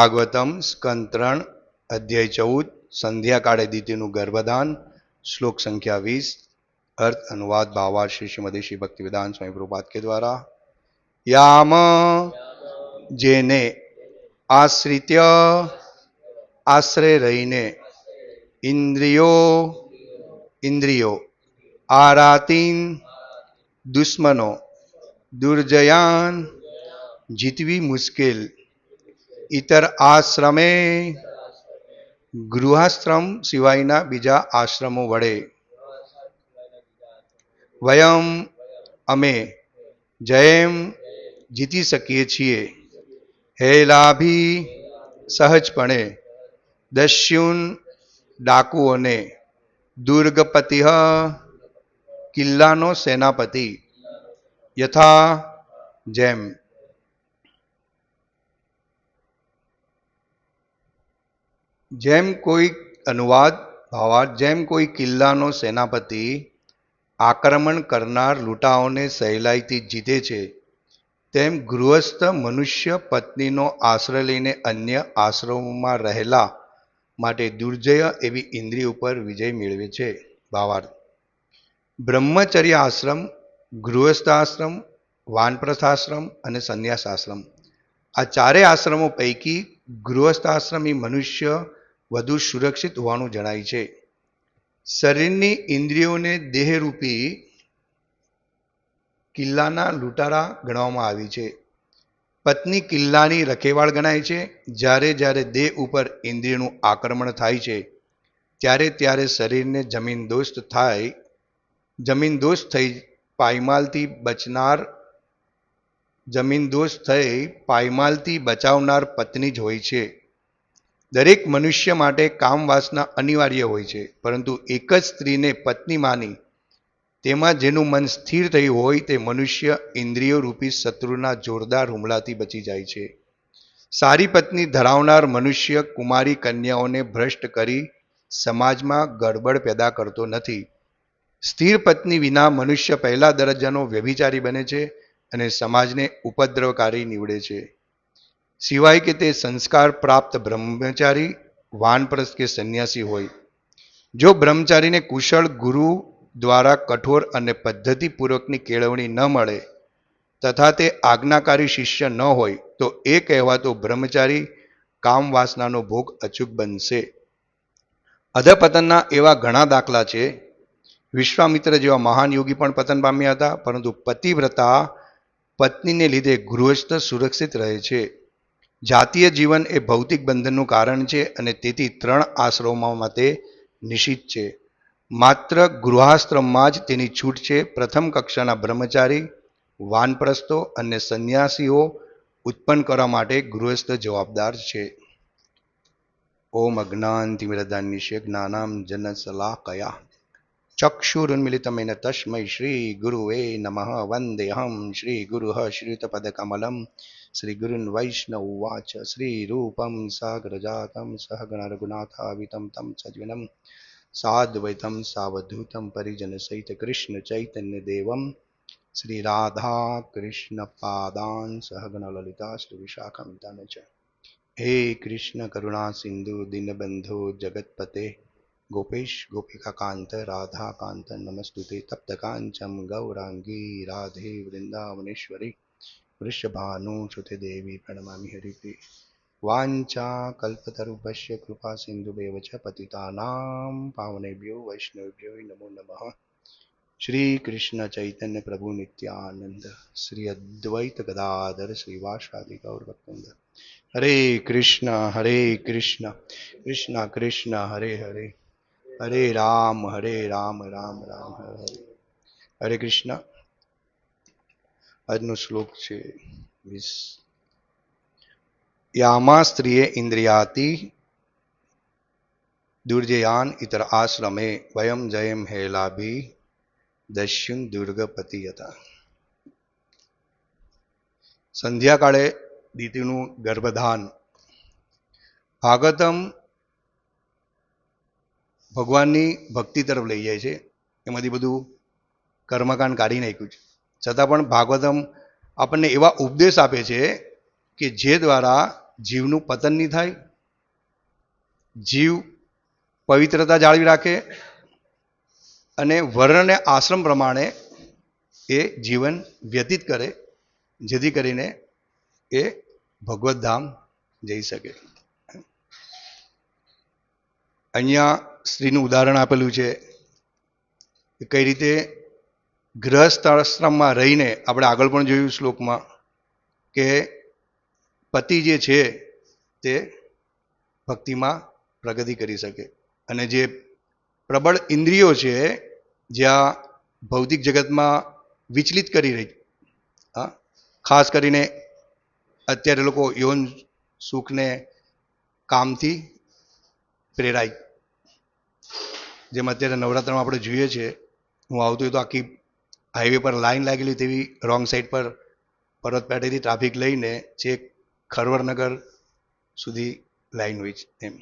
ભાગવતમ સ્કંદ ત્રણ અધ્યાય ચૌદ, સંધ્યાકાળે દીતીનું ગર્ભદાન, શ્લોક સંખ્યા વીસ, અર્થ અનુવાદ ભાવાર્થ શ્રી શ્રીમતી શ્રી ભક્તિવેદાંત સ્વામી પ્રભુપાદ કે દ્વારા. યામ, જેને આશ્રિત્ય, આશ્રય રહીને ઇન્દ્રિયો ઇન્દ્રિયો, આરાતીન, દુશ્મનો, દુર્જયાન, જીતવી મુશ્કેલ ઇતર આશ્રમે ગૃહાશ્રમ સિવાયના બીજા આશ્રમો વડે. વયમ અમે જયમ જીતી શકીએ છીએ. હેલાભી સહજપણે દસ્યુન ડાકુઓને દુર્ગપતિ કિલ્લાનો સેનાપતિ યથા જેમ. જેમ કોઈ અનુવાદ, ભાવાર્થ, જેમ કોઈ કિલ્લાનો સેનાપતિ આક્રમણ કરનાર લૂંટાઓને સહેલાઈથી જીતે છે, તેમ ગૃહસ્થ મનુષ્ય પત્નીનો આશ્રય લઈને અન્ય આશ્રમોમાં રહેલા માટે દુર્જય એવી ઇન્દ્રિય ઉપર વિજય મેળવે છે. ભાવાર્થ. બ્રહ્મચર્ય આશ્રમ ગૃહસ્થ આશ્રમ વાનપ્રસ્થ આશ્રમ અને સંન્યાસ આશ્રમ આ ચારેય આશ્રમો પૈકી ગૃહસ્થ આશ્રમ એ મનુષ્ય વધુ સુરક્ષિત હોવાનું જણાય છે. શરીરની ઇન્દ્રિયોને દેહરૂપી કિલ્લાના લૂંટારા ગણવામાં આવી છે. પત્ની કિલ્લાની રખેવાળ ગણાય છે. જ્યારે જ્યારે દેહ ઉપર ઇન્દ્રિયનું આક્રમણ થાય છે, ત્યારે ત્યારે શરીરને જમીન દોસ્ત થાય, જમીન દોસ્ત થઈ પાયમાલથી બચનાર, જમીન દોસ્ત થઈ પાયમાલથી બચાવનાર પત્ની જ હોય છે. દરેક મનુષ્ય માટે કામવાસના અનિવાર્ય હોય છે, પરંતુ એક જ સ્ત્રીને પત્ની માની, તેમાં જેનું મન સ્થિર થયું હોય તે મનુષ્ય ઇન્દ્રિયો રૂપી શત્રુના જોરદાર હુમલાથી બચી જાય છે. સારી પત્ની ધરાવનાર મનુષ્ય કુમારી કન્યાઓને ભ્રષ્ટ કરી સમાજમાં ગડબડ પેદા કરતો નથી. સ્થિર પત્ની વિના મનુષ્ય પહેલા દરજ્જાનો વ્યભિચારી બને છે અને સમાજને ઉપદ્રવકારી નીવડે છે. સિવાય કે તે સંસ્કાર પ્રાપ્ત બ્રહ્મચારી, વાનપ્રસ્થ કે સંન્યાસી હોય. જો બ્રહ્મચારીને કુશળ ગુરુ દ્વારા કઠોર અને પદ્ધતિપૂર્વકની કેળવણી ન મળે, તથા તે આજ્ઞાકારી શિષ્ય ન હોય, તો એ કહેવાતો બ્રહ્મચારી કામવાસનાનો ભોગ અચૂક બનશે. અધપતનના એવા ઘણા દાખલા છે. વિશ્વામિત્ર જેવા મહાન યોગી પણ પતન પામ્યા હતા, પરંતુ પતિવ્રતા પત્નીને લીધે ગૃહસ્થ સુરક્ષિત રહે છે. જાતીય જીવન એ ભૌતિક બંધનનું કારણ છે અને તેથી ત્રણ આશ્રમોમાં તે નિશ્ચિત છે. માત્ર ગૃહાશ્રમમાં જ તેની છૂટ છે. પ્રથમ કક્ષાના બ્રહ્મચારી, વાનપ્રસ્તો અને સંન્યાસીઓ ઉત્પન્ન કરવા માટે ગૃહસ્થ જવાબદાર છે. ઓમ અજ્ઞાન તિમિરદાન્યશ્ય જ્ઞાનામ જન સલાહ કયા ચક્ષુરુન્મિલિતમેન તસ્મૈ શ્રી ગુરુવે નમઃ વંદેહમ શ્રી ગુરુ શ્રીયુતપદકમલમ. શ્રી ગુરુન વૈષ્ણવ વાચ, શ્રી રૂપમ સાગરજાતમ સહગણ રઘુનાથાવિતમ, તમ સજ્વનમ સાદ્વૈતમ સાવધૂતમ, પરિજન સહિત કૃષ્ણ ચૈતન્ય દેવમ, શ્રી રાધા કૃષ્ણ પાદાન સહગણ લલિતા શ્રી વિશાખમિતાન વૃષભાનુસુતે દેવી પ્રણમામી હરિપ્રિય વાંચા કલ્પતરુભ્ય કૃપા સિંધુભેવ ચ પતિતાનામ પાવનેભ્યો વૈષ્ણવભ્યો નમો નમઃ શ્રી કૃષ્ણ ચૈતન્ય પ્રભુ નિત્યાનંદ શ્રી અદ્વૈત ગદાધર શ્રીવાસાદિ ગૌર ભક્તંદ હરે કૃષ્ણ હરે કૃષ્ણ કૃષ્ણ કૃષ્ણ હરે હરે હરે રામ હરે રામ રામ રામ હરે હરે કૃષ્ણ આજનો શ્લોક છે યામા સ્ત્રીએ ઇન્દ્રિયાતિ દુર્જયાન ઇતર આશ્રમે વયમ જયમ હેલાભી દસ્યુન દુર્ગપતિ હતા સંધ્યાકાળે દીતીનું ગર્ભધાન. ભાગવતમ ભગવાનની ભક્તિ તરફ લઈ જાય છે. એમાંથી બધું કર્મકાંડ કાઢી નાખ્યું છે. છતાં પણ ભાગવતમ આપણને એવા ઉપદેશ આપે છે કે જે દ્વારા જીવનું પતન નહીં થાય, જીવ પવિત્રતા જાળવી રાખે અને વર્ણ અને આશ્રમ પ્રમાણે એ જીવન વ્યતીત કરે, જેથી કરીને એ ભગવત ધામ જઈ શકે. અહીંયા સ્ત્રીનું ઉદાહરણ આપેલું છે કઈ રીતે ગૃહસ્થ આશ્રમમાં રહીને આપણે આગળ પણ જોયું શ્લોકમાં કે પતિ જે છે તે ભક્તિમાં પ્રગતિ કરી શકે. અને જે પ્રબળ ઇન્દ્રિયો છે જ્યાં ભૌતિક જગતમાં વિચલિત કરી રહી, હા, ખાસ કરીને અત્યારે લોકો યૌન સુખને કામથી પ્રેરાય. જેમ અત્યારે નવરાત્રમાં આપણે જોઈએ છીએ હું આવતો હોય તો આખી હાઈવે પર લાઈન લાગેલી તેવી રોંગ સાઈડ પર પર્વત પેટેથી ટ્રાફિક લઈને છેક ખરવરનગર સુધી લાઈન હોય છે એમ.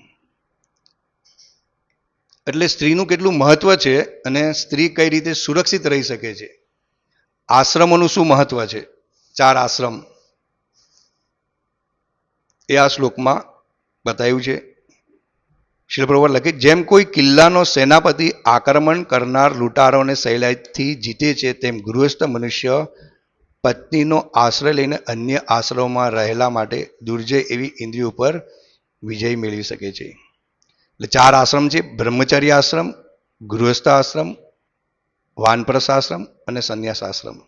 એટલે સ્ત્રીનું કેટલું મહત્વ છે અને સ્ત્રી કઈ રીતે સુરક્ષિત રહી શકે છે? આશ્રમોનું શું મહત્વ છે? ચાર આશ્રમ. એ આ શ્લોકમાં બતાવ્યું છે. શિલપ્રભુ લખે, જેમ કોઈ કિલ્લાનો સેનાપતિ આક્રમણ કરનાર લૂંટારોને સહેલાઈથી જીતે છે, તેમ ગૃહસ્થ મનુષ્ય પત્નીનો આશ્રય લઈને અન્ય આશ્રમોમાં રહેલા માટે દુર્જય એવી ઇન્દ્રિયો ઉપર વિજય મેળવી શકે છે. એટલે ચાર આશ્રમ છે, બ્રહ્મચર્ય આશ્રમ, ગૃહસ્થ આશ્રમ વાનપ્રસ આશ્રમ અને સંન્યાસ આશ્રમ.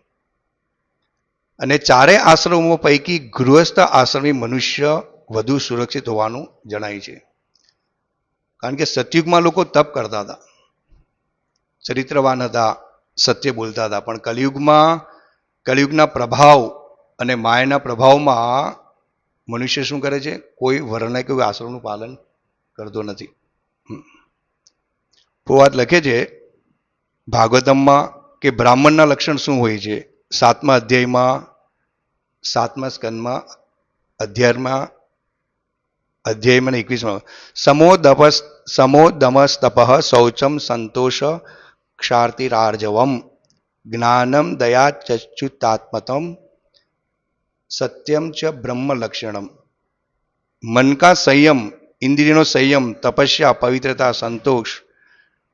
અને ચારેય આશ્રમો પૈકી ગૃહસ્થ આશ્રમી મનુષ્ય વધુ સુરક્ષિત હોવાનું જણાય છે. કારણ કે સતયુગમાં લોકો તપ કરતા હતા. ચરિત્રવાન હતા સત્ય બોલતા હતા. પણ કલિયુગમાં, કલિયુગના પ્રભાવ અને માયાના પ્રભાવમાં મનુષ્ય શું કરે છે? કોઈ વર્ણ કે કોઈ આશ્રમનું પાલન કરતો નથી. વાત લખે છે, ભાગવતમમાં કે બ્રાહ્મણના લક્ષણ શું હોય છે? સાતમા અધ્યાયમાં, સાતમા સ્કંદમાં, અધ્યાયમાં અધ્યાયમાં એકવીસમાં. સમો દપસ સમો દમસ તપ શૌચમ સંતોષ ક્ષાર્તિરાર્જવમ જ્ઞાનમ દયા ચચ્યુતાત્મતમ સત્યમ ચ બ્રહ્મલક્ષણમ મન કા સંયમ ઇન્દ્રિયનો સંયમ તપસ્યા પવિત્રતા સંતોષ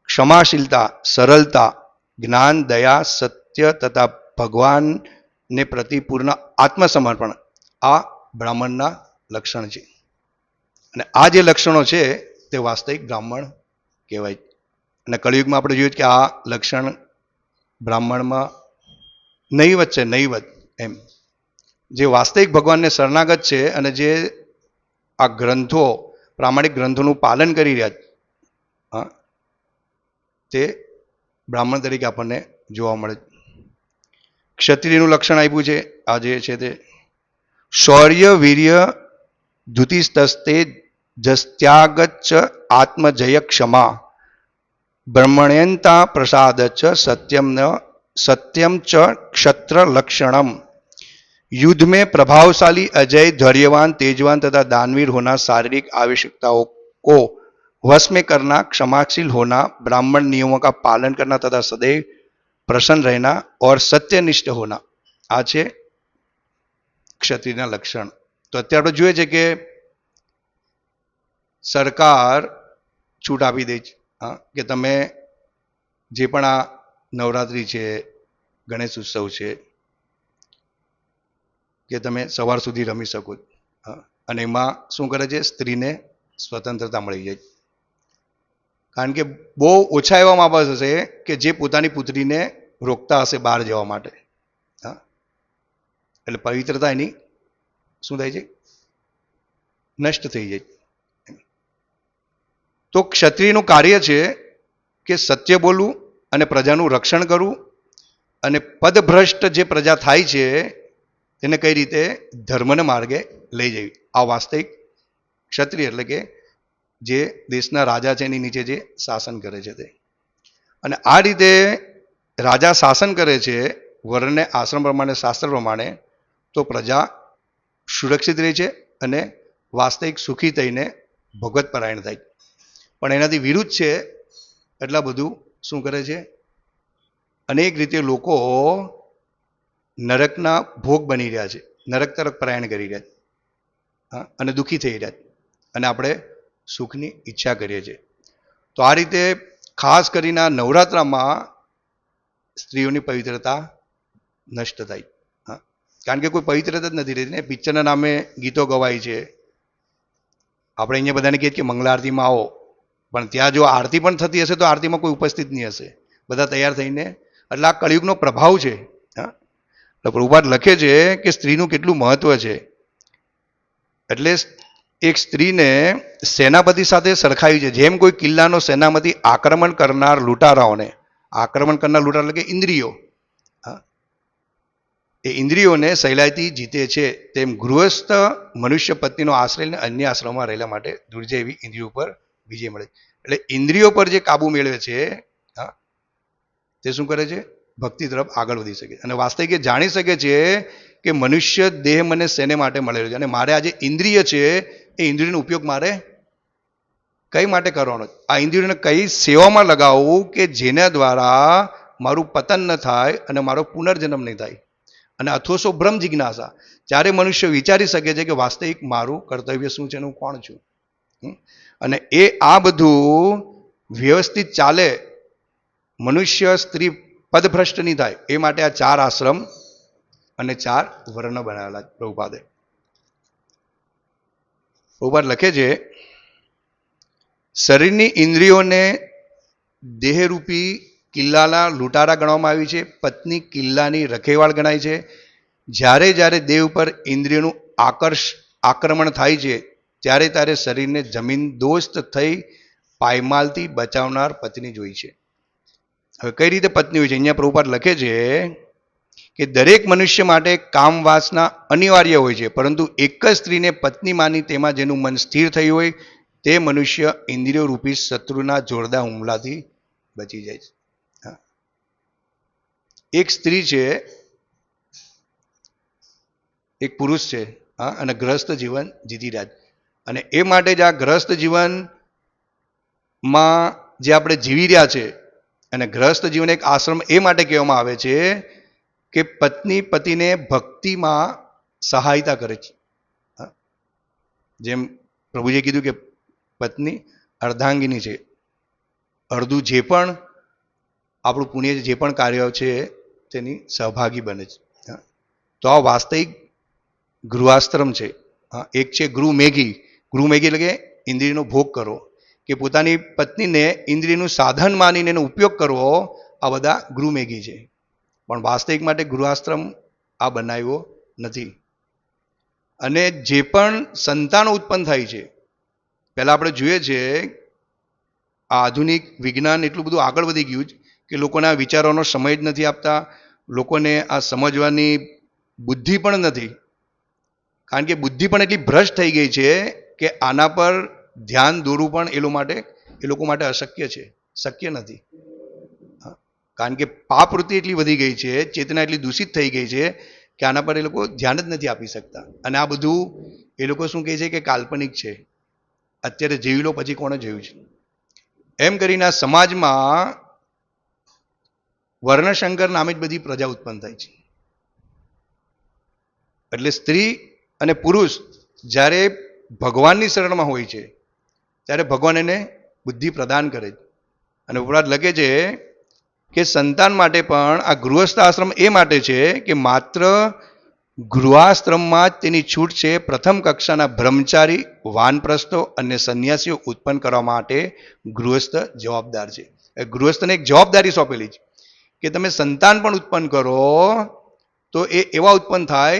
ક્ષમાશીલતા સરળતા જ્ઞાન દયા સત્ય તથા ભગવાનને પ્રતિપૂર્ણ આત્મસમર્પણ આ બ્રાહ્મણના લક્ષણ છે। અને આ જે લક્ષણો છે તે વાસ્તવિક બ્રાહ્મણ કહેવાય. અને કળિયુગમાં આપણે જોયું કે આ લક્ષણ બ્રાહ્મણમાં નહીવત છે નહીવત એમ. જે વાસ્તવિક ભગવાનને શરણાગત છે અને જે આ ગ્રંથો, પ્રામાણિક ગ્રંથોનું પાલન કરી રહ્યા તે બ્રાહ્મણ તરીકે આપણને જોવા મળે ક્ષત્રિયનું લક્ષણ આપ્યું છે, આ જે છે તે, શૌર્ય વીર્ય ધુતિસ્તસ્તે જસ્ત્યાગચ્ચ આત્મજય ક્ષમા બ્રહ્મણ્યંતા પ્રસાદ ચ સત્યમ સત્યમ ચ ક્ષત્ર લક્ષણમ युद्ध में प्रभावशाली अजय धैर्यवान तेजवान तथा दानवीर होना शारीरिक आवश्यकताओं को वश में करना क्षमाशील होना ब्राह्मण नियमों का पालन करना तथा सदैव प्रसन्न रहना और सत्यनिष्ठ होना આ છે ક્ષત્રિયના લક્ષણ તો અત્યારે આપણે જોઈએ છે કે સરકાર છૂટ આપી દે છે. હા, કે તમે જે પણ આ નવરાત્રિ છે, ગણેશ ઉત્સવ છે, કે તમે સવાર સુધી રમી શકો હા, અને એમાં શું કરે છે? સ્ત્રીને સ્વતંત્રતા મળી જાય કારણ કે બહુ ઓછા એવા મા બાપ હશે કે જે પોતાની પુત્રીને રોકતા હશે બહાર જવા માટે. હા, એટલે પવિત્રતા એની શું થાય છે? નષ્ટ થઈ જાય તો ક્ષત્રિયનું કાર્ય છે કે સત્ય બોલવું અને પ્રજાનું રક્ષણ કરવું અને પદભ્રષ્ટ જે પ્રજા થાય છે તેને કઈ રીતે? ધર્મને માર્ગે લઈ જવી. આ વાસ્તવિક ક્ષત્રિય એટલે કે જે દેશના રાજા છે એની નીચે જે શાસન કરે છે તે. અને આ રીતે રાજા શાસન કરે છે, વર્ણને આશ્રમ પ્રમાણે, શાસ્ત્ર પ્રમાણે, તો પ્રજા સુરક્ષિત રહે છે અને વાસ્તવિક સુખી થઈને ભગવત પરાયણ થાય પણ એનાથી વિરુદ્ધ છે એટલા બધું શું કરે છે? અનેક રીતે લોકો નરકના ભોગ બની રહ્યા છે. નરક તરફ પ્રયાણ કરી રહ્યા છે. અને દુઃખી થઈ રહ્યા છે. અને આપણે સુખની ઈચ્છા કરીએ છીએ. તો આ રીતે ખાસ કરીને નવરાત્રામાં સ્ત્રીઓની પવિત્રતા નષ્ટ થાય. કારણ કે કોઈ પવિત્રતા જ નથી રહેતી ને. પિક્ચરના નામે ગીતો ગવાય છે. આપણે અહીંયા બધાને કહીએ કે મંગળા આરતીમાં આવો. પણ ત્યાં જો આરતી પણ થતી હશે તો આરતીમાં કોઈ ઉપસ્થિત નહીં હશે. બધા તૈયાર થઈને, એટલે આ કળિયુગનો પ્રભાવ છે, હા. એટલે પ્રભુપાદ લખે છે કે સ્ત્રીનું કેટલું મહત્વ છે. એટલે એક સ્ત્રીને સેનાપતિ સાથે સરખાવી છે. જેમ કોઈ કિલ્લાનો સેનાપતિ આક્રમણ કરનાર લૂંટારાઓને, આક્રમણ કરનાર લૂંટારા એટલે કે ઇન્દ્રિયો એ ઇન્દ્રિયોને સહેલાઈથી જીતે છે. તેમ ગૃહસ્થ મનુષ્ય પત્નીનો આશ્રય અન્ય આશ્રમમાં રહેલા માટે દુર્જૈવી ઇન્દ્રિયો પર વિજય મળે. એટલે ઇન્દ્રિયો પર જે કાબુ મેળવે છે, હા, તે શું કરે છે? ભક્તિ તરફ આગળ વધી શકે અને વાસ્તવિક જાણી શકે છે કે મનુષ્ય દેહ મને શેને માટે મળેલો છે? અને મારે આ જે ઇન્દ્રિય છે, એ ઇન્દ્રિયનો ઉપયોગ મારે કઈ માટે કરવાનો આ ઇન્દ્રિયોને કઈ સેવામાં લગાવવું કે જેના દ્વારા મારું પતન ન થાય અને મારો પુનર્જન્મ નહીં થાય? અને અથોસો ભ્રમ જિજ્ઞાસા. જ્યારે મનુષ્ય વિચારી શકે છે કે વાસ્તવિક મારું કર્તવ્ય શું છે અને હું કોણ છું? અને એ આ બધું વ્યવસ્થિત ચાલે, મનુષ્ય સ્ત્રી પદભ્રષ્ટ નહીં થાય, એ માટે આ ચાર આશ્રમ અને ચાર વર્ણ બનાવેલા પ્રભુપાદે. પ્રભુપાદ લખે છે, શરીરની ઇન્દ્રિયોને દેહરૂપી કિલ્લાના લૂંટારા ગણવામાં આવી છે, પત્ની કિલ્લાની રખેવાળ ગણાય છે. જ્યારે જ્યારે દેહ ઉપર ઇન્દ્રિયનું આકર્ષ, આક્રમણ થાય છે ત્યારે તારે શરીરને જમીન દોસ્ત થઈ પાયમાલથી બચાવનાર પત્ની જોઈ છે. હવે કઈ રીતે પત્ની હોય છે? અહીંયા પ્રભુપાદ લખે છે કે દરેક મનુષ્ય માટે કામ વાસના અનિવાર્ય હોય છે, પરંતુ એક જ સ્ત્રીને પત્ની માની તેમાં જેનું મન સ્થિર થયું હોય તે મનુષ્ય ઇન્દ્રિયો રૂપી શત્રુના જોરદાર હુમલાથી બચી જાય છે. એક સ્ત્રી છે, એક પુરુષ છે, હા, અને ગ્રસ્ત જીવન જીતી રહ્યા અને એ માટે જ આ ગ્રસ્ત જીવનમાં જે આપણે જીવી રહ્યા છે, અને ગ્રસ્ત જીવન એક આશ્રમ એ માટે કહેવામાં આવે છે કે પત્ની પતિને ભક્તિમાં સહાયતા કરે છે. જેમ પ્રભુજીએ કીધું કે પત્ની અર્ધાંગીની છે. અડધું જે પણ આપણું પુણ્ય જે પણ કાર્ય છે, તેની સહભાગી બને છે. તો આ વાસ્તવિક ગૃહાશ્રમ છે. એક છે ગૃહ મેઘી ગૃહ મેઘી એટલે કે ઇન્દ્રિયનો ભોગ કરો, કે પોતાની પત્નીને ઇન્દ્રિયનું સાધન માનીને એનો ઉપયોગ કરવો, આ બધા ગૃહમેઘી છે. પણ વાસ્તવિક માટે ગૃહાશ્રમ આ બનાવ્યો નથી. અને જે પણ સંતાનો ઉત્પન્ન થાય છે, પહેલાં આપણે જોઈએ છે આ આધુનિક વિજ્ઞાન એટલું બધું આગળ વધી ગયું કે લોકોના વિચારોનો સમય જ નથી આપતા, લોકોને આ સમજવાની બુદ્ધિ પણ નથી. કારણ કે બુદ્ધિ પણ એટલી ભ્રષ્ટ થઈ ગઈ છે કે આના પર ધ્યાન દોરવું પણ એ લોકો માટે, એ લોકો માટે અશક્ય છે. શક્ય નથી. કારણ કે પાપ એટલી વધી ગઈ છે, ચેતના એટલી દૂષિત થઈ ગઈ છે કે આના પર એ લોકો ધ્યાન જ નથી આપી શકતા. અને આ બધું એ લોકો શું કહે છે કે કાલ્પનિક છે. અત્યારે જીવી લો, પછી કોણે જોયું છે? એમ કરીને સમાજમાં વર્ણશંકર નામે જ બધી પ્રજા ઉત્પન્ન થાય છે. એટલે સ્ત્રી અને પુરુષ જ્યારે ભગવાનની શરણમાં હોય છે, ત્યારે ભગવાન એને બુદ્ધિ પ્રદાન કરે છે. અને ઉપરાંત લખે છે કે સંતાન માટે પણ આ ગૃહસ્થ આશ્રમ એ માટે છે કે માત્ર ગૃહાશ્રમમાં જ તેની છૂટ છે. પ્રથમ કક્ષાના બ્રહ્મચારી, વાનપ્રસ્થો અને સંન્યાસીઓ ઉત્પન્ન કરવા માટે ગૃહસ્થ જવાબદાર છે. ગૃહસ્થને એક જવાબદારી સોંપેલી છે કે તમે સંતાન પણ ઉત્પન્ન કરો તો એ એવા ઉત્પન્ન થાય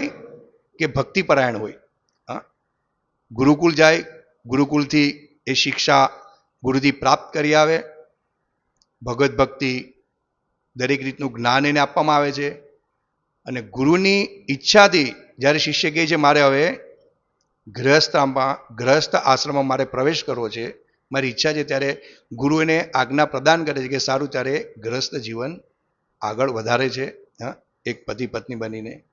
કે ભક્તિપરાયણ હોય. ગુરુકુળ જાય ગુરુકુળથી એ શિક્ષા ગુરુથી પ્રાપ્ત કરી આવે. ભગવત ભક્તિ દરેક રીતનું જ્ઞાન એને આપવામાં આવે છે. અને ગુરુની ઈચ્છાથી જ્યારે શિષ્ય કહે છે, મારે હવે ગ્રહસ્થમાં ગ્રહસ્થ આશ્રમમાં મારે પ્રવેશ કરવો છે. મારી ઈચ્છા છે ત્યારે ગુરુ એને આજ્ઞા પ્રદાન કરે છે કે સારું ત્યારે ગ્રહસ્થ જીવન આગળ વધારે છે. હા, એક પતિ પત્ની બનીને.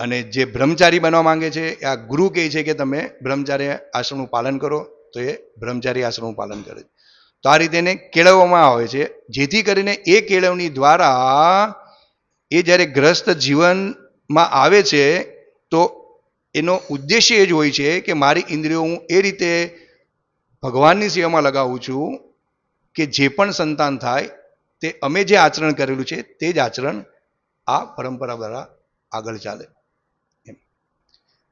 અને જે બ્રહ્મચારી બનવા માંગે છે, એ આ ગુરુ કહે છે કે તમે બ્રહ્મચારી આશ્રમનું પાલન કરો, તો એ બ્રહ્મચારી આશ્રમનું પાલન કરે તો આ રીતે એને કેળવવામાં આવે છે, જેથી કરીને એ કેળવણી દ્વારા એ જ્યારે ગ્રસ્ત જીવનમાં આવે છે, તો એનો ઉદ્દેશ્ય એ જ હોય છે કે મારી ઇન્દ્રિયો હું એ રીતે ભગવાનની સેવામાં લગાવું છું કે જે પણ સંતાન થાય, તે અમે જે આચરણ કરેલું છે, તે જ આચરણ આ પરંપરા દ્વારા આગળ ચાલે.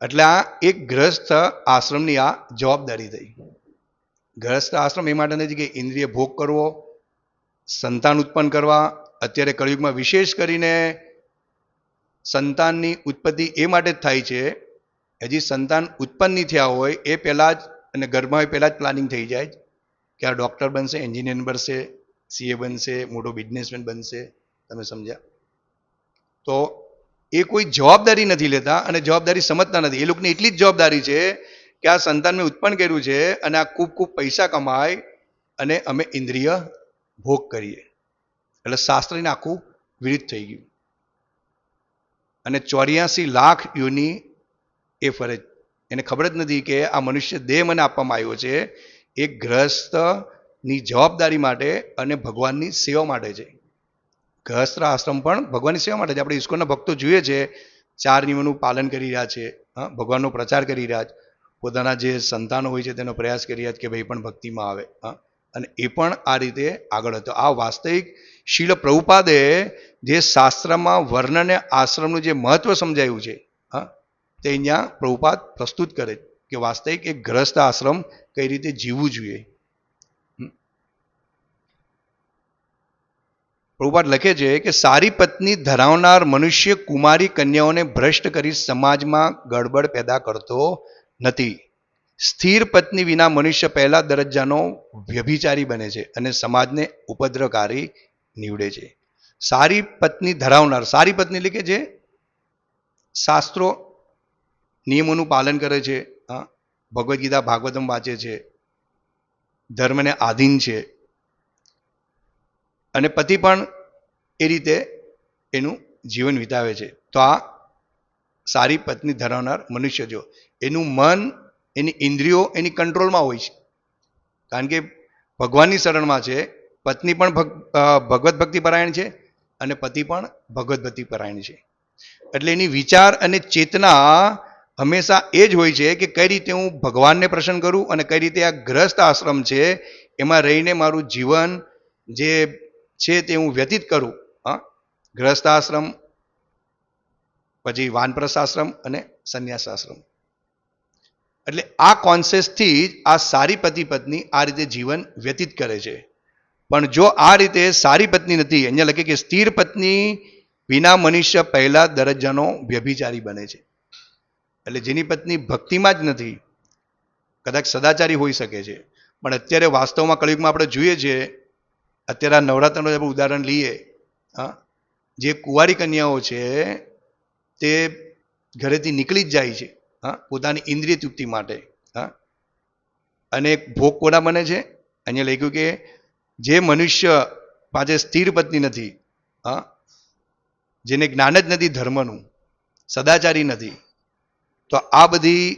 એટલે આ એક ગ્રસ્થ આશ્રમની આ જવાબદારી થઈ. ગ્રસ્થ આશ્રમ એ માટે નથી કે ઇન્દ્રિય ભોગ કરવો, સંતાન ઉત્પન્ન કરવા, અત્યારે કળિયુગમાં વિશેષ કરીને સંતાનની ઉત્પત્તિ એ માટે જ થાય છે, હજી સંતાન ઉત્પન્ન નહીં થયા હોય એ પહેલાં જ અને ગર્ભમાં હોય પહેલાં જ પ્લાનિંગ થઈ જાય કે આ ડૉક્ટર બનશે એન્જિનિયર બનશે સીએ બનશે, મોટો બિઝનેસમેન બનશે, તમે સમજ્યા? તો એ કોઈ જવાબદારી નથી લેતા અને જવાબદારી સમજતા નથી. એ લોકોની એટલી જ જવાબદારી છે કે આ સંતાન મેં ઉત્પન્ન કર્યું છે અને આ ખૂબ ખૂબ પૈસા કમાય અને અમે ઇન્દ્રિય ભોગ કરીએ. એટલે શાસ્ત્રને આખું વિરુદ્ધ થઈ ગયું. અને ચોર્યાસી લાખ યોની એ ફરજ એને ખબર જ નથી કે આ મનુષ્ય દેહ મને આપવામાં આવ્યો છે. એ ગ્રહસ્થની જવાબદારી માટે અને ભગવાનની સેવા માટે છે. ગ્રહસ્થ આશ્રમ પણ ભગવાનની સેવા માટે જ આપણે ઈશ્વરના ભક્તો જોઈએ છે. ચાર નિયમોનું પાલન કરી રહ્યા છે. ભગવાનનો પ્રચાર કરી રહ્યા છે. પોતાના જે સંતાનો હોય છે તેનો પ્રયાસ કરી રહ્યા છે કે ભાઈ પણ ભક્તિમાં આવે. હા, અને એ પણ આ રીતે આગળ હતો. આ વાસ્તવિક શીલ પ્રભુપાદે જે શાસ્ત્રમાં વર્ણ અને આશ્રમનું જે મહત્વ સમજાયું છે, હા, તે અહીંયા પ્રભુપાદ પ્રસ્તુત કરે કે વાસ્તવિક એક ગ્રસ્ત આશ્રમ કઈ રીતે જીવવું જોઈએ. પ્રભુપાદ લખે છે કે સારી પત્ની ધરાવનાર મનુષ્ય કુમારી કન્યાઓને ભ્રષ્ટ કરી સમાજમાં ગડબડ પેદા કરતો નથી. સ્થિર પત્ની વિના મનુષ્ય પહેલા દરજ્જાનો વ્યભિચારી બને છે અને સમાજને ઉપદ્રવકારી નીવડે છે. સારી પત્ની ધરાવનાર, સારી પત્ની એટલે કે જે શાસ્ત્રો નિયમોનું પાલન કરે છે ભગવદ્ ગીતા ભાગવતમ વાંચે છે, ધર્મને આધીન છે અને પતિ પણ એ રીતે એનું જીવન વિતાવે છે. તો આ સારી પત્ની ધરાવનાર મનુષ્ય જો, એનું મન, એની ઇન્દ્રિયો એની કંટ્રોલમાં હોય છે. કારણ કે ભગવાનની શરણમાં છે, પત્ની પણ ભગવત ભક્તિ પરાયણ છે અને પતિ પણ ભગવત ભક્તિ પરાયણ છે. એટલે એની વિચાર અને ચેતના હંમેશા એ જ હોય છે કે કઈ રીતે હું ભગવાનને પ્રસન્ન કરું અને કઈ રીતે આ ગ્રસ્ત આશ્રમ છે, એમાં રહીને મારું જીવન જે છે તે હું વ્યતીત કરું, હા? ગ્રહસ્થાશ્રમ પછી વાનપ્રસ્થાશ્રમ અને સંન્યાસાશ્રમ. એટલે આ કોન્સેસથી જ આ સારી પતિ પત્ની આ રીતે જીવન વ્યતીત કરે છે. પણ જો આ રીતે સારી પત્ની નથી, અહીંયા લખે કે સ્થિર પત્ની વિના મનુષ્ય પહેલા દરજ્જાનો વ્યભિચારી બને છે. એટલે જેની પત્ની ભક્તિમાં જ નથી, કદાચ સદાચારી હોઈ શકે છે. પણ અત્યારે વાસ્તવમાં કળિયુગમાં આપણે જોઈએ છીએ અત્યારે આ નવરાત્રનું આપણે ઉદાહરણ લઈએ, હા, જે કુંવારી કન્યાઓ છે, તે ઘરેથી નીકળી જ જાય છે, હા, પોતાની ઇન્દ્રિય તૃપ્તિ માટે, હા. અને ભોગ કોના બને છે? અહીંયા લખ્યું કે જે મનુષ્ય પાસે સ્થિર પત્ની નથી, હા, જેને જ્ઞાન જ નથી ધર્મનું, સદાચારી નથી, તો આ બધી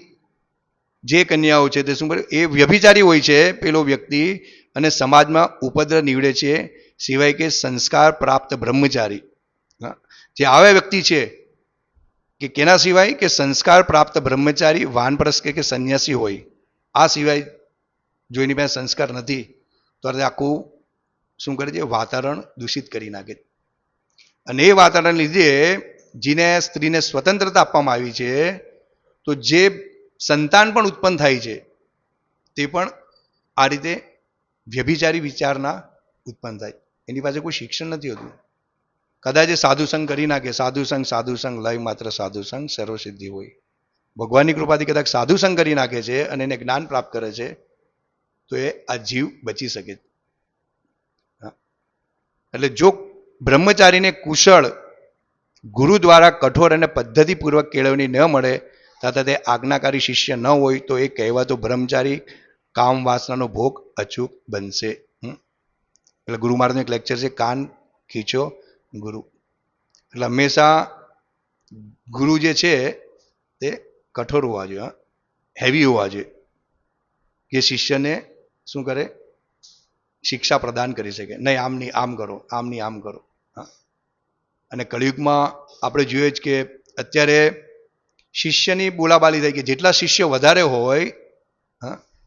જે કન્યાઓ છે તે શું કરે? એ વ્યભિચારી હોય છે, પેલો વ્યક્તિ અને સમાજમાં ઉપદ્ર નીવડે છે, સિવાય કે સંસ્કાર પ્રાપ્ત બ્રહ્મચારી. જે આવા વ્યક્તિ છે કે કેના સિવાય કે સંસ્કાર પ્રાપ્ત બ્રહ્મચારી વાનપ્રસ કે કે સંન્યાસી હોય, આ સિવાય જો એની પાસે સંસ્કાર નથી, તો આખું શું કરે છે? વાતાવરણ દૂષિત કરી નાખે અને એ વાતાવરણ લીધે જેને સ્ત્રીને સ્વતંત્રતા આપવામાં આવી છે, તો જે સંતાન પણ ઉત્પન્ન થાય છે, તે પણ આ રીતે વ્યભિચારી વિચારના ઉત્પન્ન થાય. એની પાસે કોઈ શિક્ષણ નથી હોતું. કદાચ એ સાધુ સંઘ કરી નાખે. સાધુ સંઘ સાધુ સંઘ લય માત્ર સાધુ સંઘ સર્વસિદ્ધિ હોય. ભગવાનની કૃપાથી કદાચ સાધુ સંઘ કરી નાખે છે અને એને જ્ઞાન પ્રાપ્ત કરે છે, તો એ આ જીવ બચી શકે. એટલે જો બ્રહ્મચારીને કુશળ ગુરુ દ્વારા કઠોર અને પદ્ધતિપૂર્વક કેળવણી ન મળે, તથા તે આજ્ઞાકારી શિષ્ય ન હોય, તો એ કહેવાતો બ્રહ્મચારી કામ વાસનાનો ભોગ અચૂક બનશે. એટલે ગુરુ મહારાજનું એક લેક્ચર છે, કાન ખીચો ગુરુ. એટલે હંમેશા ગુરુ જે છે, તે કઠોર હોવા જોઈએ હેવી હોવા જોઈએ. કે શિષ્યને શું કરે? શિક્ષા પ્રદાન કરી શકે. નહીં, આમ નહીં, આમ કરો, આમ નહીં, આમ કરો અને કળિયુગમાં આપણે જોઈએ જ કે અત્યારે શિષ્યની બોલાબાલી થાય કે જેટલા શિષ્ય વધારે હોય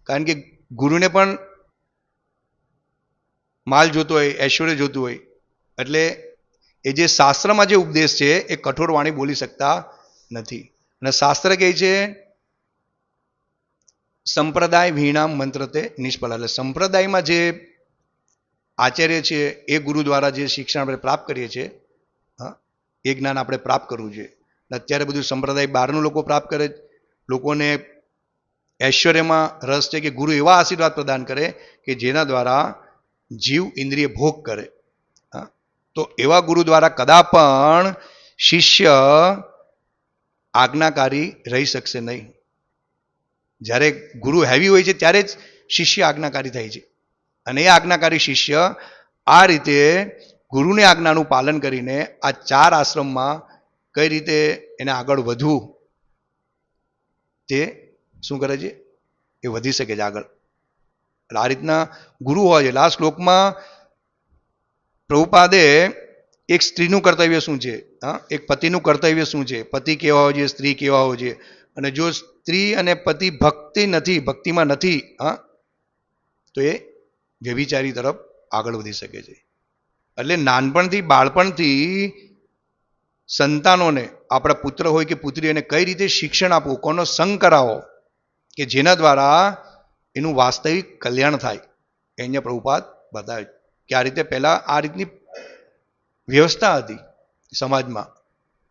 કારણ કે ગુરુને પણ માલ જોતો હોય, ઐશ્વર્ય જોતું હોય. એટલે એ જે શાસ્ત્રમાં જે ઉપદેશ છે, એ કઠોર વાણી બોલી શકતા નથી. અને શાસ્ત્ર કહે છે, સંપ્રદાય વીણામ મંત્ર તે નિષ્ફળ. એટલે સંપ્રદાયમાં જે આચાર્ય છે, એ ગુરુ દ્વારા જે શિક્ષણ આપણે પ્રાપ્ત કરીએ છીએ, હા, એ જ્ઞાન આપણે પ્રાપ્ત કરવું જોઈએ. અત્યારે બધું સંપ્રદાય બહારનું લોકો પ્રાપ્ત કરે લોકોને ઐશ્વર્યમાં રસ છે કે ગુરુ એવા આશીર્વાદ પ્રદાન કરે કે જેના દ્વારા જીવ ઇન્દ્રિય ભોગ કરે. તો એવા ગુરુ દ્વારા કદા પણ શિષ્ય આજ્ઞાકારી રહી શકશે નહીં. જ્યારે ગુરુ હેવી હોય છે ત્યારે જ શિષ્ય આજ્ઞાકારી થાય છે. અને એ આજ્ઞાકારી શિષ્ય આ રીતે ગુરુની આજ્ઞાનું પાલન કરીને આ ચાર આશ્રમમાં કઈ રીતે એને આગળ વધવું તે શું કરે છે? એ વધી શકે છે આગળ. એટલે આ રીતના ગુરુ હોય છે. લાસ્ટ શ્લોકમાં પ્રભુપાદે એક સ્ત્રીનું કર્તવ્ય શું છે? હા? એક પતિનું કર્તવ્ય શું છે? પતિ કેવા હોય છે? સ્ત્રી કેવા હોય છે? અને જો સ્ત્રી અને પતિ ભક્તિ નથી, ભક્તિમાં નથી, હા? તો એ વ્યભિચારી તરફ આગળ વધી શકે છે. એટલે નાનપણથી, બાળપણથી સંતાનોને, આપણા પુત્ર હોય કે પુત્રી એને કઈ રીતે શિક્ષણ આપવું, કોનો સંગ કરાવો કે જેના દ્વારા એનું વાસ્તવિક કલ્યાણ થાય. એ અહીંયા પ્રભુપાદ બતાવે કે આ રીતે પહેલાં આ રીતની વ્યવસ્થા હતી સમાજમાં.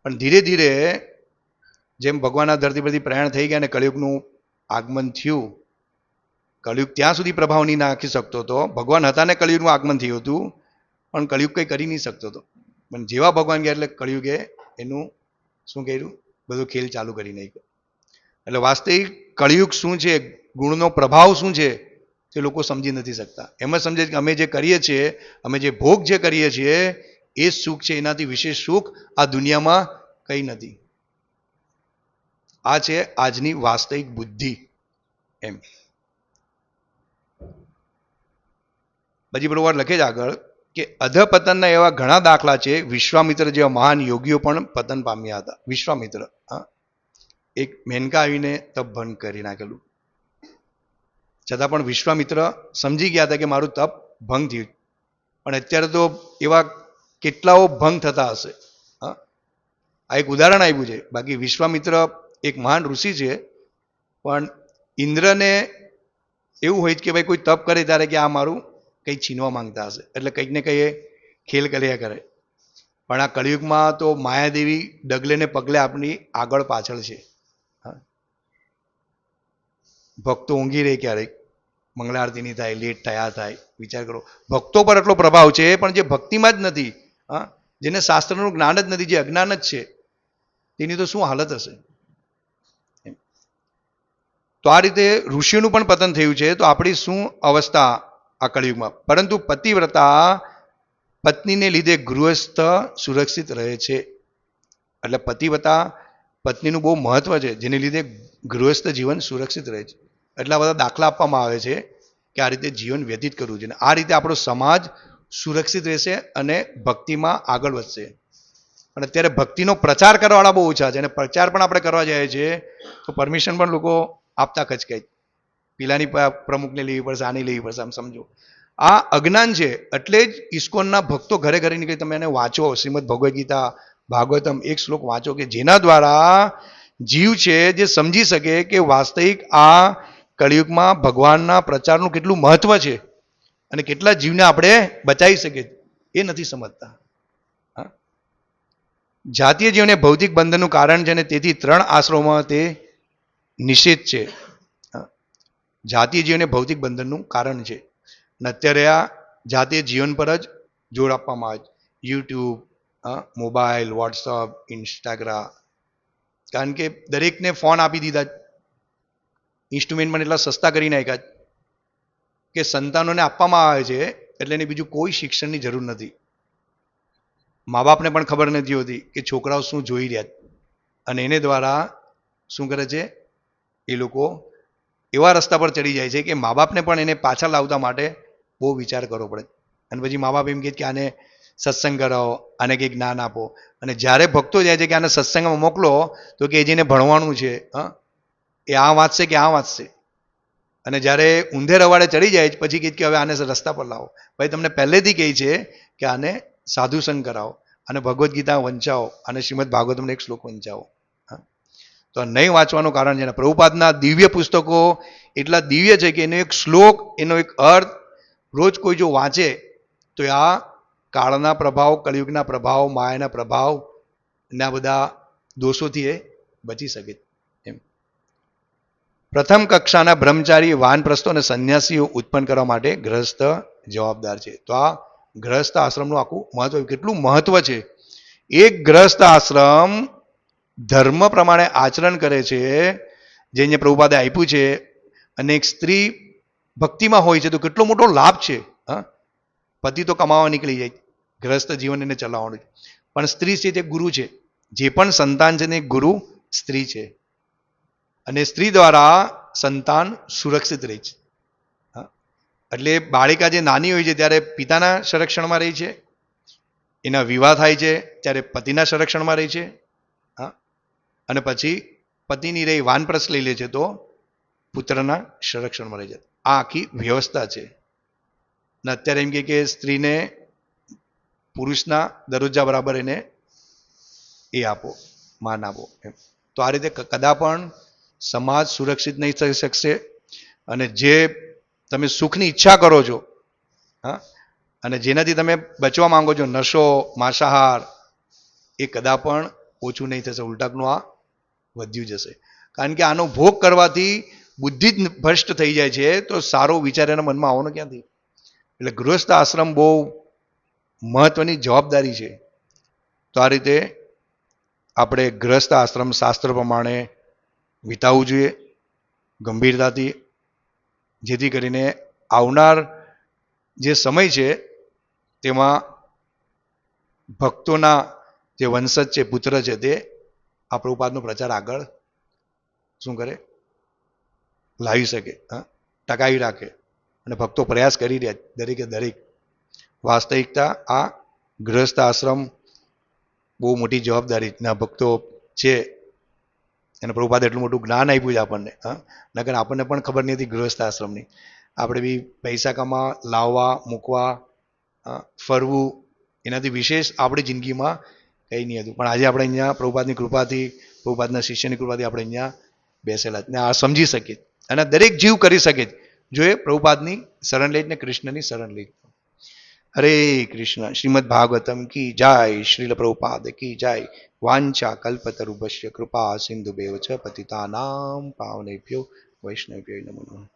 પણ ધીરે ધીરે જેમ ભગવાનના ધરતી પરથી પ્રયાણ થઈ ગયા અને કળિયુગનું આગમન થયું, કળિયુગ ત્યાં સુધી પ્રભાવ નહીં નાખી શકતો હતો. ભગવાન હતા ને કળિયુગનું આગમન થયું હતું, પણ કળિયુગ કંઈ કરી નહીં શકતો હતો. પણ જેવા ભગવાન ગયા એટલે કળિયુગે એનું શું કર્યું? બધું ખેલ ચાલુ કરી નાખ્યું. એટલે વાસ્તવિક કળિયુગ શું છે, ગુણનો પ્રભાવ શું છે, તે લોકો સમજી નથી શકતા. એમ જ સમજે કે અમે જે કરીએ છીએ, અમે જે ભોગ જે કરીએ છીએ, એ સુખ છે, એનાથી વિશેષ સુખ આ દુનિયામાં કંઈ નથી. આ છે આજની વાસ્તવિક બુદ્ધિ, એમ. પછી બરોબર લખે છે આગળ, કે અધપતનના એવા ઘણા દાખલા છે, વિશ્વામિત્ર જેવા મહાન યોગીઓ પણ પતન પામ્યા હતા. વિશ્વામિત્ર, હા. એક મેનકા આવીને તપ ભંગ કરી નાખેલું. છતાં પણ વિશ્વામિત્ર સમજી ગયા હતા કે મારું તપ ભંગ થયું. પણ અત્યારે તો એવા કેટલાઓ ભંગ થતા હશે. આ એક ઉદાહરણ આવ્યું છે. બાકી વિશ્વામિત્ર એક મહાન ઋષિ છે. પણ ઇન્દ્રને એવું હોય કે ભાઈ કોઈ તપ કરે ત્યારે કે આ મારું કંઈ છીનવા માંગતા હશે. એટલે કંઈક ને કંઈ ખેલ કર્યા કરે. પણ આ કળિયુગમાં તો માયાદેવી ડગલે ને પગલે આપણી આગળ પાછળ છે. ભક્તો ઊંઘી રહે ક્યારેક મંગળા આરતી નહીં થાય, લેટ થયા થાય, વિચાર કરો. ભક્તો પર એટલો પ્રભાવ છે, પણ જે ભક્તિમાં જ નથી, હા, જેને શાસ્ત્રનું જ્ઞાન જ નથી, જે અજ્ઞાન જ છે, તેની તો શું હાલત હશે? તો આ રીતે ઋષિનું પણ પતન થયું છે, તો આપણી શું અવસ્થા આ કળિયુગમાં? પરંતુ પતિવ્રતા પત્નીને લીધે ગૃહસ્થ સુરક્ષિત રહે છે. એટલે પતિવ્રતા પત્નીનું બહુ મહત્વ છે, જેને લીધે ગૃહસ્થ જીવન સુરક્ષિત રહે છે. એટલા બધા દાખલા આપવામાં આવે છે કે આ રીતે જીવન વ્યતીત કરવું જોઈએ. આ રીતે આપણો સમાજ સુરક્ષિત રહેશે અને ભક્તિમાં આગળ વધશે. અને અત્યારે ભક્તિનો પ્રચાર કરવાવાળા બહુ ઓછા છે અને પ્રચાર પણ આપણે કરવા જઈએ છીએ, તો પરમિશન પણ લોકો આપતા ખચકાય પેલાની પ્રમુખને લેવી પડશે, આની લેવી પડશે, આમ સમજો. આ અજ્ઞાન છે એટલે જ ઇસ્કોનના ભક્તો ઘરે ઘરે નીકળી તમે એને વાંચો, શ્રીમદ ભગવદ્ ગીતા, ભાગવતમ એક શ્લોક વાંચો કે જેના દ્વારા જીવ છે જે સમજી શકે કે વાસ્તવિક આ કળિયુગમાં ભગવાનના પ્રચારનું કેટલું મહત્વ છે અને કેટલા જીવને આપણે બચાવી શકીએ એ નથી સમજતા. જાતીય જીવને ભૌતિક બંધનનું કારણ છે અને તેથી ત્રણ આશ્રમોમાં તે નિષેધ છે. જાતીય જીવને ભૌતિક બંધનનું કારણ છે. અને અત્યારે આ જાતીય જીવન પર જ જોર આપવામાં આવે છે. YouTube mobile, WhatsApp, Instagram. કારણ કે દરેકને ફોન આપી દીધા ઇન્સ્ટ્રુમેન્ટ પણ એટલા સસ્તા કરી નાખ્યા કે સંતાનોને આપવામાં આવે છે એટલે એને બીજું કોઈ શિક્ષણની જરૂર નથી. મા બાપને પણ ખબર નથી હોતી કે છોકરાઓ શું જોઈ રહ્યા અને એને દ્વારા શું કરે છે? એ લોકો એવા રસ્તા પર ચડી જાય છે કે મા બાપને પણ એને પાછા લાવતા માટે બહુ વિચાર કરવો પડે. અને પછી મા બાપ એમ કહે કે આને સત્સંગ કરાવો, આને કંઈક જ્ઞાન આપો. અને જ્યારે ભક્તો જાય છે કે આને સત્સંગમાં મોકલો, તો કે જેને ભણવાનું છે, હા. એ આ વાંચશે કે આ વાંચશે અને જ્યારે ઊંધે રવાડે ચડી જાય, પછી કહે કે હવે આને રસ્તા પર લાવો. ભાઈ, તમને પહેલેથી કહે છે કે આને સાધુ સંગ કરાવો અને ભગવદ્ ગીતા વંચાવો અને શ્રીમદ ભાગવતમને એક શ્લોક વંચાવો. તો નહીં વાંચવાનું કારણ છે પ્રભુપાદના દિવ્ય પુસ્તકો એટલા દિવ્ય છે કે એનો એક શ્લોક, એનો એક અર્થ રોજ કોઈ જો વાંચે, તો આ કાળના પ્રભાવ, કળિયુગના પ્રભાવ, માયાના પ્રભાવ ના બધા દોષોથી એ બચી શકે પ્રથમ કક્ષાના બ્રહ્મચારી વાનપ્રસ્તો અને સંન્યાસીઓ ઉત્પન્ન કરવા માટે ગ્રહસ્થ જવાબદાર છે. તો આ ગ્રહસ્થ આશ્રમનું આખું મહત્વ, કેટલું મહત્વ છે? એક ગ્રહસ્થ આશ્રમ ધર્મ પ્રમાણે આચરણ કરે છે, જે અહીંયા પ્રભુપાદે આપ્યું છે, અને એક સ્ત્રી ભક્તિમાં હોય છે, તો કેટલો મોટો લાભ છે, હા? પતિ તો કમાવા નીકળી જાય, ગ્રસ્ત જીવન એને ચલાવવાનું પણ સ્ત્રી છે તે ગુરુ છે. જે પણ સંતાન છે ને ગુરુ, સ્ત્રી છે. અને સ્ત્રી દ્વારા સંતાન સુરક્ષિત રહે છે. એટલે બાળિકા જે નાની હોય છે, ત્યારે પિતાના સંરક્ષણમાં રહી છે. એના વિવાહ થાય છે, ત્યારે પતિના સંરક્ષણમાં રહી છે. હા. અને પછી પતિની રહી વાનપ્રસ લઈ લે છે, તો પુત્રના સંરક્ષણમાં રહી છે. આ આખી વ્યવસ્થા છે. ને અત્યારે એમ કે સ્ત્રીને પુરુષના દરજ્જા બરાબર એને એ આપો, માન આપો એમ. તો આ રીતે કદા પણ સમાજ સુરક્ષિત નહીં થઈ શકશે અને જે તમે સુખની ઈચ્છા કરો છો, હા, અને જેનાથી તમે બચવા માંગો છો, નશો, માંસાહાર, એ કદા પણ ઓછું નહીં થશે ઉલટાકનું આ વધ્યું જશે. કારણ કે આનો ભોગ કરવાથી બુદ્ધિ જ ભ્રષ્ટ થઈ જાય છે, તો સારો વિચાર એના મનમાં આવવાનો ક્યાંથી? એટલે ગૃહસ્થ આશ્રમ બહુ મહત્વની જવાબદારી છે. તો આ રીતે આપણે ગ્રસ્ત આશ્રમ શાસ્ત્ર પ્રમાણે વિતાવવું જોઈએ, ગંભીરતાથી, જેથી કરીને આવનાર જે સમય છે, તેમાં ભક્તોના જે વંશજ છે, પુત્ર છે, તે આ પ્રભુપાદનો પ્રચાર આગળ શું કરે? લાવી શકે ટકાવી રાખે અને ભક્તો પ્રયાસ કરી રહ્યા, દરેકે દરેક. વાસ્તવિકતા આ ગૃહસ્થ આશ્રમ બહુ મોટી જવાબદારી ના ભક્તો છે. અને પ્રભુપાદ એટલું મોટું જ્ઞાન આપ્યું છે આપણને, હા? નકર આપણને પણ ખબર નહીં હતી ગૃહસ્થ આશ્રમની. આપણે બી પૈસા કમા લાવવા, મૂકવા ફરવું, એનાથી વિશેષ આપણી જિંદગીમાં કંઈ નહીં હતું. પણ આજે આપણે અહીંયા પ્રભુપાદની કૃપાથી, પ્રભુપાદના શિષ્યની કૃપાથી આપણે અહીંયા બેસેલા. ને આ સમજી શકીએ. અને દરેક જીવ કરી શકે. જો એ પ્રભુપાદની શરણ લે ને કૃષ્ણની શરણ લે હરે કૃષ્ણ. શ્રીમદ ભાગવતમ કી જય. શ્રીલ પ્રભુપાદ કી જય. વાંચા કલ્પતરુભસ્ય કૃપા સિંધુ બેવ ચ પતિતાનામ પાવનેભ્યો વૈષ્ણવ્ય નમઃ